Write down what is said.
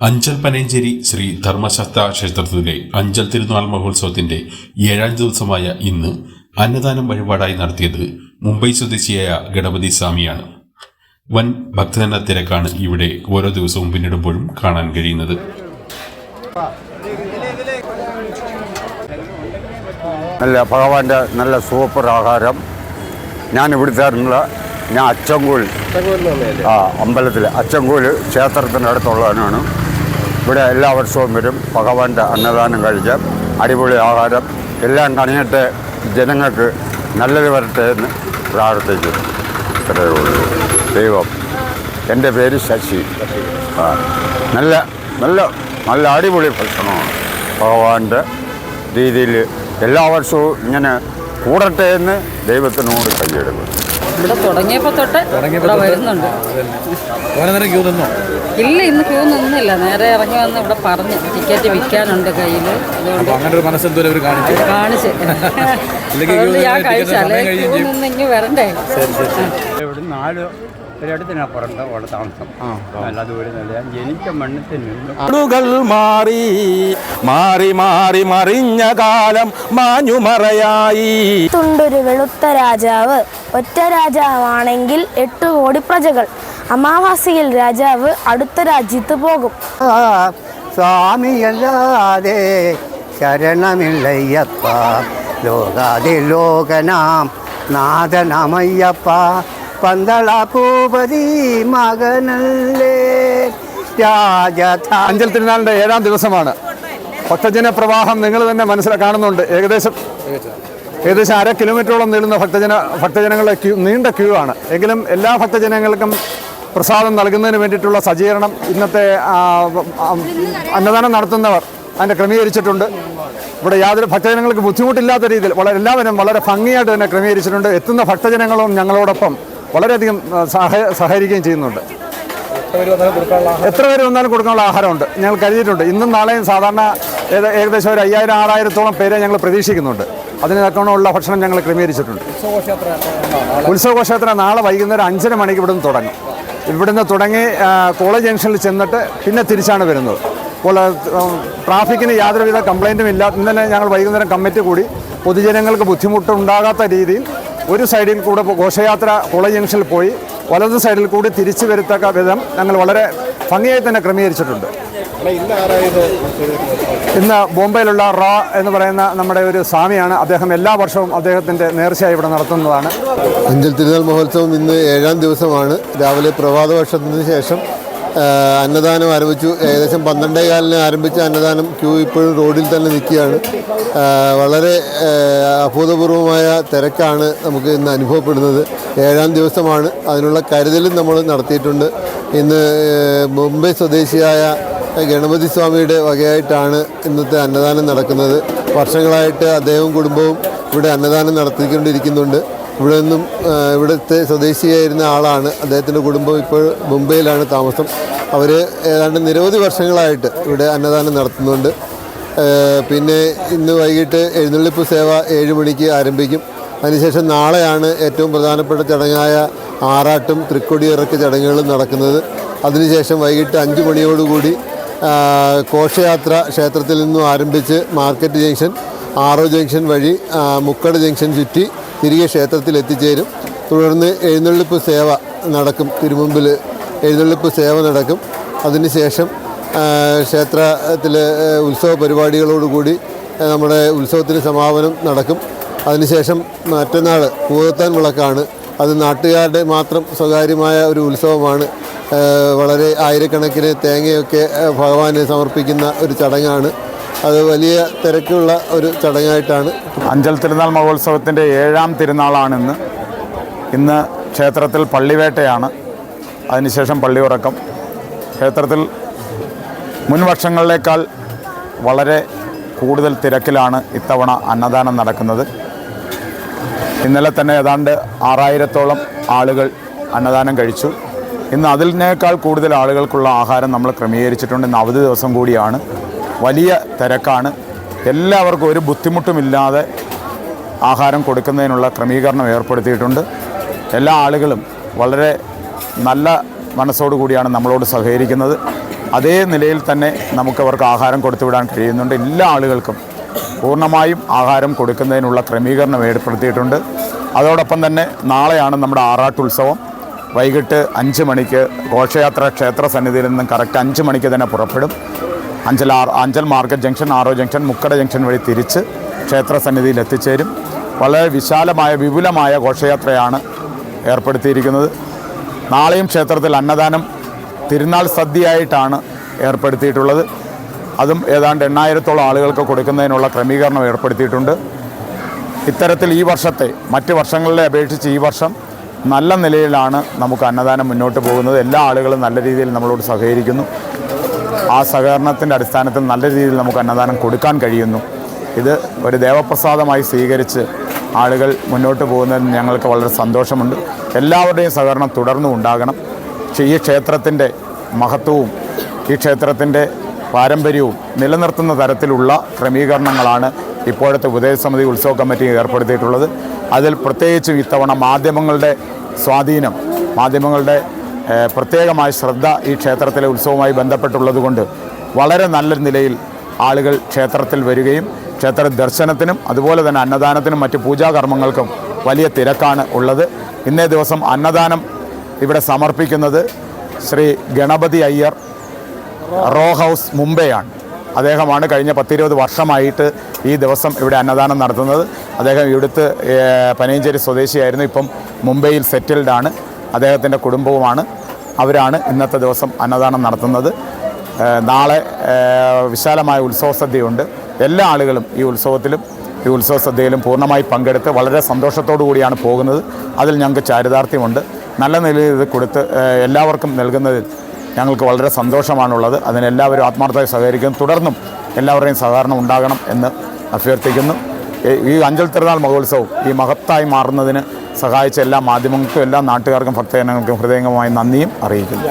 അഞ്ചൽ പനയഞ്ചേരി ശ്രീ ധർമ്മശാസ്ത്ര ക്ഷേത്രത്തിലെ അഞ്ചൽ തിരുനാൾ മഹോത്സവത്തിന്റെ ഏഴാം ദിവസമായ ഇന്ന് അന്നദാനം വഴിപാടായി നടത്തിയത് മുംബൈ സ്വദേശിയായ ഗണപതി സ്വാമിയാണ്. വൻ ഭക്തജന തിരക്കാണ് ഇവിടെ ഓരോ ദിവസവും പിന്നിടുമ്പോഴും കാണാൻ കഴിയുന്നത്. നല്ല ഭഗവാന്റെ നല്ല സൂപ്പർ ആഹാരം. ഞാൻ ഇവിടുത്തെ ഞാൻ അച്ചൻകോൽ ആ അമ്പലത്തിൽ അച്ചൻകോൽ ക്ഷേത്രത്തിന്റെ അടുത്തുള്ളവനാണ് ഇവിടെ എല്ലാ വർഷവും വരും. ഭഗവാന്റെ അന്നദാനം കഴിക്കാം അടിപൊളി ആഹാരം. എല്ലാം കണിയട്ടെ ജനങ്ങൾക്ക് നല്ലത് വരട്ടെ എന്ന് പ്രാർത്ഥിക്കുന്നു ഇത്രയേ ഉള്ളൂ. ദൈവം എന്റെ പേര് ശശി. നല്ല നല്ല നല്ല അടിപൊളി ഭക്ഷണമാണ്. ഭഗവാന്റെ രീതിയിൽ എല്ലാ വർഷവും ഇങ്ങനെ കൂടട്ടെ എന്ന് ദൈവത്തിനോട് കൈയെടുക്കും ഇവിടെ തുടങ്ങിയപ്പോ തൊട്ട് ഇവിടെ വരുന്നുണ്ട്. ഇല്ല ഇന്ന് ക്യൂ നിന്നില്ല. നേരെ ഇറങ്ങി വന്ന് ഇവിടെ പറഞ്ഞു ടിക്കറ്റ് വിൽക്കാനുണ്ട് കയ്യിൽ അതുകൊണ്ട് കാണിച്ചു. അതുകൊണ്ട് ഞാൻ കഴിച്ചു അല്ലെങ്കിൽ ക്യൂ. നിന്ന് ഇങ്ങ് വരണ്ടേ? നാല് ഒരിടത്തിനപ്പുറത്ത് അവിടെ താമസം. നല്ല ദൂരം ഞാൻ ജനിച്ച മണ്ണത്തിൽ നിന്ന് മാറി മാറി മാറി മറിഞ്ഞ കാലം മാഞ്ഞുമറയായി. തുണ്ടൊരു വെളുത്ത രാജാവ് ഒറ്റ രാജാവാണെങ്കിൽ എട്ട് കോടി പ്രജകൾ. അമാവാസിയിൽ രാജാവ് അടുത്ത രാജ്യത്ത് പോകും. സ്വാമിയല്ലാതെ ശരണമില്ലയ്യപ്പ. ലോകാതി ലോകനാം നാഥനമയ്യപ്പ. പന്തള ഭൂപതി മകനല്ലേ അഞ്ചൽ തിരുനാളിന്റെ ഏഴാം ദിവസമാണ്. ഭക്തജന പ്രവാഹം നിങ്ങൾ തന്നെ മനസ്സിൽ കാണുന്നുണ്ട്. ഏകദേശം ഏകദേശം അര കിലോമീറ്ററോളം നീളുന്ന ഭക്തജന ഭക്തജനങ്ങളുടെ ക്യൂ നീണ്ട ക്യൂ ആണ്. എങ്കിലും എല്ലാ ഭക്തജനങ്ങൾക്കും പ്രസാദം നൽകുന്നതിന് വേണ്ടിയിട്ടുള്ള സജ്ജീകരണം ഇന്നത്തെ അന്നദാനം നടത്തുന്നവർ അതിന്റെ ക്രമീകരിച്ചിട്ടുണ്ട്. ഇവിടെ യാതൊരു ഭക്തജനങ്ങൾക്ക് ബുദ്ധിമുട്ടില്ലാത്ത രീതിയിൽ വളരെ എല്ലാവരും വളരെ ഭംഗിയായിട്ട് തന്നെ ക്രമീകരിച്ചിട്ടുണ്ട്. എത്തുന്ന ഭക്തജനങ്ങളും ഞങ്ങളോടൊപ്പം. വളരെയധികം സഹകരിക്കുകയും ചെയ്യുന്നുണ്ട്. എത്ര പേര് വന്നാലും കൊടുക്കാനുള്ള ആഹാരമുണ്ട്. ഞങ്ങൾ കരുതിയിട്ടുണ്ട്. ഇന്നും നാളെയും സാധാരണ ഏകദേശം ഒരു അയ്യായിരം ആറായിരത്തോളം പേരെ ഞങ്ങൾ പ്രതീക്ഷിക്കുന്നുണ്ട്. അതിന് തക്കവണ്ണമുള്ള ഭക്ഷണം ഞങ്ങൾ ക്രമീകരിച്ചിട്ടുണ്ട്. ഉത്സവഘോഷയാത്ര നാളെ വൈകുന്നേരം അഞ്ചര മണിക്ക് ഇവിടുന്ന് തുടങ്ങും. ഇവിടുന്ന് തുടങ്ങി കോളേജ് ജംഗ്ഷനിൽ ചെന്നിട്ട് പിന്നെ തിരിച്ചാണ് വരുന്നത്. അപ്പോൾ ട്രാഫിക്കിന് യാതൊരുവിധ കംപ്ലൈന്റും ഇല്ല. ഇന്നലെ ഞങ്ങൾ വൈകുന്നേരം കമ്മിറ്റി കൂടി പൊതുജനങ്ങൾക്ക് ബുദ്ധിമുട്ടുണ്ടാകാത്ത രീതിയിൽ ഒരു സൈഡിൽ കൂടെ ഘോഷയാത്ര കോളേജ് ജംഗ്ഷനിൽ പോയി വലത് സൈഡിൽ കൂടി തിരിച്ചു വരുത്തക്ക വിധം ഞങ്ങൾ വളരെ ഭംഗിയായി തന്നെ ക്രമീകരിച്ചിട്ടുണ്ട്. ഇന്ന് ബോംബെയിലുള്ള റോ എന്ന് പറയുന്ന നമ്മുടെ ഒരു സ്വാമിയാണ്. അദ്ദേഹം എല്ലാ വർഷവും അദ്ദേഹത്തിന്റെ നേർച്ചയായി ഇവിടെ നടത്തുന്നതാണ്. അഞ്ചൽ തിരുനാൾ മഹോത്സവം ഇന്ന് ഏഴാം ദിവസമാണ്. രാവിലെ പ്രഭാത വർഷത്തിന് ശേഷം അന്നദാനം ആരംഭിച്ചു. ഏകദേശം പന്ത്രണ്ടേ കാലിന് ആരംഭിച്ച അന്നദാനം ക്യൂ ഇപ്പോഴും റോഡിൽ തന്നെ നിൽക്കുകയാണ്. വളരെ അഭൂതപൂർവമായ തിരക്കാണ് നമുക്ക് ഇന്ന് അനുഭവപ്പെടുന്നത്. ഏഴാം ദിവസമാണ്. അതിനുള്ള കരുതലും നമ്മൾ നടത്തിയിട്ടുണ്ട്. ഇന്ന് മുംബൈ സ്വദേശിയായ ഗണപതി സ്വാമിയുടെ വകയായിട്ടാണ് ഇന്നത്തെ അന്നദാനം നടക്കുന്നത്. വർഷങ്ങളായിട്ട് അദ്ദേഹവും കുടുംബവും ഇവിടെ അന്നദാനം നടത്തിക്കൊണ്ടിരിക്കുന്നുണ്ട്. ഇവിടെ നിന്നും ഇവിടുത്തെ സ്വദേശിയായിരുന്ന ആളാണ്. അദ്ദേഹത്തിന്റെ കുടുംബം ഇപ്പോൾ മുംബൈയിലാണ് താമസം. അവർ ഏതാണ്ട് നിരവധി വർഷങ്ങളായിട്ട് ഇവിടെ അന്നദാനം നടത്തുന്നുണ്ട്. പിന്നെ ഇന്ന് വൈകിട്ട് എഴുന്നള്ളിപ്പ് സേവ ഏഴ് മണിക്ക് ആരംഭിക്കും. അതിനുശേഷം നാളെയാണ് ഏറ്റവും പ്രധാനപ്പെട്ട ചടങ്ങായ ആറാട്ടും തൃക്കൊടിയിറക്ക് ചടങ്ങുകളും നടക്കുന്നത്. അതിനുശേഷം വൈകിട്ട് അഞ്ച് മണിയോടുകൂടി ഘോഷയാത്ര ക്ഷേത്രത്തിൽ നിന്നും ആരംഭിച്ച് മാർക്കറ്റ് ജംഗ്ഷൻ ആറോ ജംഗ്ഷൻ വഴി മുക്കട് ജംഗ്ഷൻ ചുറ്റി തിരികെ ക്ഷേത്രത്തിൽ എത്തിച്ചേരും തുടർന്ന് എഴുന്നള്ളിപ്പ് സേവ നടക്കും. തിരുമുമ്പിൽ എഴുന്നള്ളിപ്പ് സേവ നടക്കും. അതിനുശേഷം ക്ഷേത്രത്തിൽ ഉത്സവ പരിപാടികളോടുകൂടി നമ്മുടെ ഉത്സവത്തിന് സമാപനം നടക്കും. അതിനുശേഷം മറ്റന്നാൾ പൂവത്താൻ വിളക്കാണ്. അത് നാട്ടുകാരുടെ മാത്രം സ്വകാര്യമായ ഒരു ഉത്സവമാണ്. വളരെ ആയിരക്കണക്കിന് തേങ്ങയൊക്കെ ഭഗവാന് സമർപ്പിക്കുന്ന ഒരു ചടങ്ങാണ്. അത് വലിയ തിരക്കുള്ള ഒരു ചടങ്ങായിട്ടാണ്. അഞ്ചൽ തിരുനാൾ മഹോത്സവത്തിന്റെ ഏഴാം തിരുനാളാണിന്ന്. ഇന്ന് ക്ഷേത്രത്തിൽ പള്ളിവേട്ടയാണ്. അതിനുശേഷം പള്ളിയുറക്കം. ക്ഷേത്രത്തിൽ മുൻ വർഷങ്ങളിലേക്കാൾ വളരെ കൂടുതൽ തിരക്കിലാണ് ഇത്തവണ അന്നദാനം നടക്കുന്നത്. ഇന്നലെ തന്നെ ഏതാണ്ട് ആറായിരത്തോളം ആളുകൾ അന്നദാനം കഴിച്ചു. ഇന്ന് അതിനേക്കാൾ കൂടുതൽ ആളുകൾക്കുള്ള ആഹാരം നമ്മൾ ക്രമീകരിച്ചിട്ടുണ്ട്. ഇന്ന് അവധി ദിവസം കൂടിയാണ്. വലിയ തിരക്കാണ്. എല്ലാവർക്കും ഒരു ബുദ്ധിമുട്ടുമില്ലാതെ ആഹാരം കൊടുക്കുന്നതിനുള്ള ക്രമീകരണം ഏർപ്പെടുത്തിയിട്ടുണ്ട്. എല്ലാ ആളുകളും വളരെ നല്ല മനസ്സോടു കൂടിയാണ് നമ്മളോട് സഹകരിക്കുന്നത്. അതേ നിലയിൽ തന്നെ നമുക്ക് അവർക്ക് ആഹാരം കൊടുത്തുവിടാൻ കഴിയുന്നുണ്ട്. എല്ലാ ആളുകൾക്കും പൂർണമായും ആഹാരം കൊടുക്കുന്നതിനുള്ള ക്രമീകരണം ഏർപ്പെടുത്തിയിട്ടുണ്ട്. അതോടൊപ്പം തന്നെ നാളെയാണ് നമ്മുടെ ആറാട്ടുത്സവം. വൈകിട്ട് അഞ്ച് മണിക്ക് ഘോഷയാത്ര ക്ഷേത്ര സന്നിധിയിൽ നിന്നും കറക്റ്റ് അഞ്ച് മണിക്ക് തന്നെ പുറപ്പെടും. അഞ്ചൽ അഞ്ചൽ മാർക്കറ്റ് ജംഗ്ഷൻ ആറോ ജംഗ്ഷൻ മുക്കട ജംഗ്ഷൻ വഴി തിരിച്ച് ക്ഷേത്ര സന്നിധിയിൽ എത്തിച്ചേരും. വളരെ വിശാലമായ വിപുലമായ ഘോഷയാത്രയാണ് ഏർപ്പെടുത്തിയിരിക്കുന്നത്. നാളെയും ക്ഷേത്രത്തിൽ അന്നദാനം തിരുനാൾ സദ്യയായിട്ടാണ് ഏർപ്പെടുത്തിയിട്ടുള്ളത്. അതും ഏതാണ്ട് എണ്ണായിരത്തോളം ആളുകൾക്ക് കൊടുക്കുന്നതിനുള്ള ക്രമീകരണം ഏർപ്പെടുത്തിയിട്ടുണ്ട്. ഇത്തരത്തിൽ ഈ വർഷത്തെ മറ്റ് വർഷങ്ങളിലെ അപേക്ഷിച്ച് ഈ വർഷം നല്ല നിലയിലാണ് നമുക്ക് അന്നദാനം മുന്നോട്ട് പോകുന്നത്. എല്ലാ ആളുകളും നല്ല രീതിയിൽ നമ്മളോട് സഹകരിക്കുന്നു. ആ സഹകരണത്തിന്റെ അടിസ്ഥാനത്തിൽ നല്ല രീതിയിൽ നമുക്ക് അന്നദാനം കൊടുക്കാൻ കഴിയുന്നു. ഇത് ഒരു ദേവപ്രസാദമായി സ്വീകരിച്ച് ആളുകൾ മുന്നോട്ട് പോകുന്നതിൽ ഞങ്ങൾക്ക് വളരെ സന്തോഷമുണ്ട്. എല്ലാവരുടെയും സഹകരണം തുടർന്നും ഉണ്ടാകണം. ഈ ക്ഷേത്രത്തിന്റെ മഹത്വവും ഈ ക്ഷേത്രത്തിന്റെ പാരമ്പര്യവും നിലനിർത്തുന്ന തരത്തിലുള്ള ക്രമീകരണങ്ങളാണ് ഇപ്പോഴത്തെ ഉദയസമിതി ഉത്സവ കമ്മിറ്റി ഏർപ്പെടുത്തിയിട്ടുള്ളത്. അതിൽ പ്രത്യേകിച്ചും ഇത്തവണ മാധ്യമങ്ങളുടെ സ്വാധീനം മാധ്യമങ്ങളുടെ പ്രത്യേകമായ ശ്രദ്ധ ഈ ക്ഷേത്രത്തിലെ ഉത്സവവുമായി ബന്ധപ്പെട്ടുള്ളതുകൊണ്ട് വളരെ നല്ല നിലയിൽ ആളുകൾ ക്ഷേത്രത്തിൽ വരികയും ക്ഷേത്ര ദർശനത്തിനും അതുപോലെ തന്നെ അന്നദാനത്തിനും മറ്റ് പൂജാകർമ്മങ്ങൾക്കും വലിയ തിരക്കാണ് ഉള്ളത്. ഇന്നേ ദിവസം അന്നദാനം ഇവിടെ സമർപ്പിക്കുന്നത് ശ്രീ ഗണപതി അയ്യർ റോ ഹൗസ് മുംബൈയാണ്. അദ്ദേഹമാണ് കഴിഞ്ഞ പത്തിരുപത് വർഷമായിട്ട് ഈ ദിവസം ഇവിടെ അന്നദാനം നടത്തുന്നത്. അദ്ദേഹം ഇവിടുത്തെ പനയഞ്ചേരി സ്വദേശിയായിരുന്നു. ഇപ്പം മുംബൈയിൽ സെറ്റിൽഡാണ്. അദ്ദേഹത്തിന്റെ കുടുംബവുമാണ്. അവരാണ് ഇന്നത്തെ ദിവസം അന്നദാനം നടത്തുന്നത്. നാളെ വിശാലമായ ഉത്സവ സദ്യയുണ്ട്. എല്ലാ ആളുകളും ഈ ഉത്സവത്തിലും ഈ ഉത്സവ സദ്യയിലും പൂർണമായി പങ്കെടുത്ത് വളരെ സന്തോഷത്തോടു കൂടിയാണ് പോകുന്നത്. അതിൽ ഞങ്ങൾക്ക് ചാരിതാർത്ഥ്യമുണ്ട്. നല്ല നിലയിൽ ഇത് കൊടുത്ത് എല്ലാവർക്കും നൽകുന്നതിൽ ഞങ്ങൾക്ക് വളരെ സന്തോഷമാണുള്ളത്. അതിനെല്ലാവരും ആത്മാർത്ഥമായി സഹകരിക്കും. തുടർന്നും എല്ലാവരുടെയും സഹകരണം ഉണ്ടാകണം എന്ന് അഭ്യർത്ഥിക്കുന്നു. ഈ അഞ്ചൽ തിരുനാൾ മഹോത്സവം ഈ മഹത്തായി മാറുന്നതിന് സഹായിച്ച എല്ലാ മാധ്യമങ്ങൾക്കും എല്ലാ നാട്ടുകാർക്കും ഭക്തജനങ്ങൾക്കും ഹൃദയംഗമായി നന്ദിയും അറിയിക്കുന്നു.